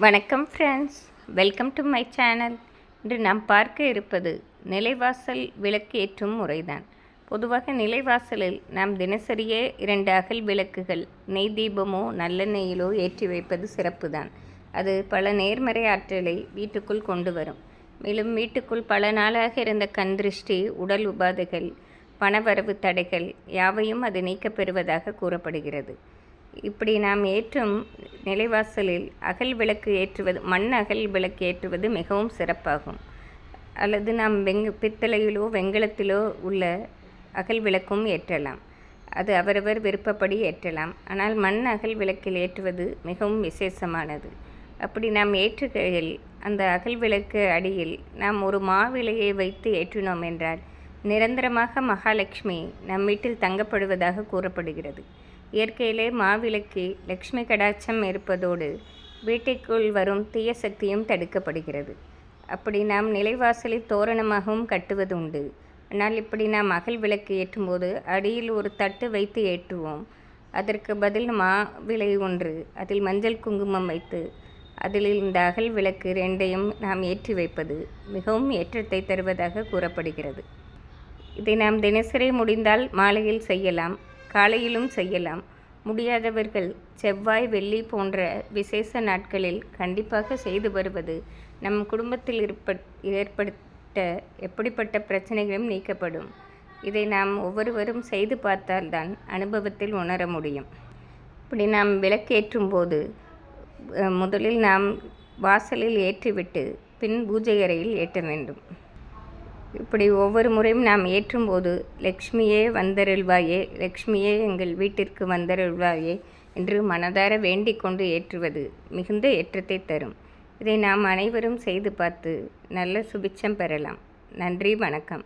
வணக்கம் friends welcome to my channel இன்று நாம் பார்க்க இருப்பது நிலைவாசல் விளக்கு ஏற்றும் முறைதான். பொதுவாக நிலைவாசலில் நாம் தினசரியே இரண்டு அகல் விளக்குகள் நெய் தீபமோ நல்லெண்ணெயிலோ ஏற்றி வைப்பது சிறப்பு தான் அது பல நேர்மறை ஆற்றலை வீட்டுக்குள் கொண்டு வரும். மேலும் வீட்டுக்குள் பல நாளாக இருந்த கண் திருஷ்டி உடல் உபாதைகள் பணவரவு தடைகள் யாவையும் அது நீக்கப்பெறுவதாக கூறப்படுகிறது. இப்படி நாம் ஏற்றும் நிலைவாசலில் அகல் விளக்கு ஏற்றுவது மண் அகல் விளக்கு ஏற்றுவது மிகவும் சிறப்பாகும். அல்லது நாம் வெங் பித்தளையிலோ வெங்கலத்திலோ உள்ள அகல் விளக்கும் ஏற்றலாம். அது அவரவர் விருப்பப்படி ஏற்றலாம். ஆனால் மண் அகல் விளக்கில் ஏற்றுவது மிகவும் விசேஷமானது. அப்படி நாம் ஏற்றுகையில் அந்த அகல் விளக்கு அடியில் நாம் ஒரு மாவிலையை வைத்து ஏற்றினோம் என்றால் நிரந்தரமாக மகாலட்சுமி நம் வீட்டில் தங்கப்படுவதாக கூறப்படுகிறது. இயற்கையிலே மாவிளக்கு லக்ஷ்மி கடாட்சம் இருப்பதோடு வீட்டிற்குள் வரும் தீய சக்தியும் தடுக்கப்படுகிறது. அப்படி நாம் நிலைவாசலில் தோரணமாகவும் கட்டுவது உண்டு. ஆனால் இப்படி நாம் அகல் விளக்கு ஏற்றும்போது அடியில் ஒரு தட்டு வைத்து ஏற்றுவோம். அதற்கு பதில் மாவிலை ஒன்று அதில் மஞ்சள் குங்குமம் வைத்து அதில் இந்த அகல் விளக்கு ரெண்டையும் நாம் ஏற்றி வைப்பது மிகவும் ஏற்றத்தை தருவதாக கூறப்படுகிறது. இதை நாம் தினசரி முடிந்தால் மாலையில் செய்யலாம் காலையிலும் செய்யலாம். முடியாதவர்கள் செவ்வாய் வெள்ளி போன்ற விசேஷ நாட்களில் கண்டிப்பாக செய்து வருவது நம் குடும்பத்தில் ஏற்பட்ட எப்படிப்பட்ட பிரச்சனைகளும் நீக்கப்படும். இதை நாம் ஒவ்வொருவரும் செய்து பார்த்தால்தான் அனுபவத்தில் உணர முடியும். இப்படி நாம் விளக்கேற்றும் போது முதலில் நாம் வாசலில் ஏற்றிவிட்டு பின் பூஜை அறையில் ஏற்ற வேண்டும். இப்படி ஒவ்வொரு முறையும் நாம் ஏற்றும்போது லக்ஷ்மியே வந்தருள்வாயே லக்ஷ்மியே எங்கள் வீட்டிற்கு வந்தருள்வாயே என்று மனதார வேண்டிக் கொண்டு ஏற்றுவது மிகுந்த ஏற்றத்தை தரும். இதை நாம் அனைவரும் செய்து பார்த்து நல்ல சுபிச்சம் பெறலாம். நன்றி வணக்கம்.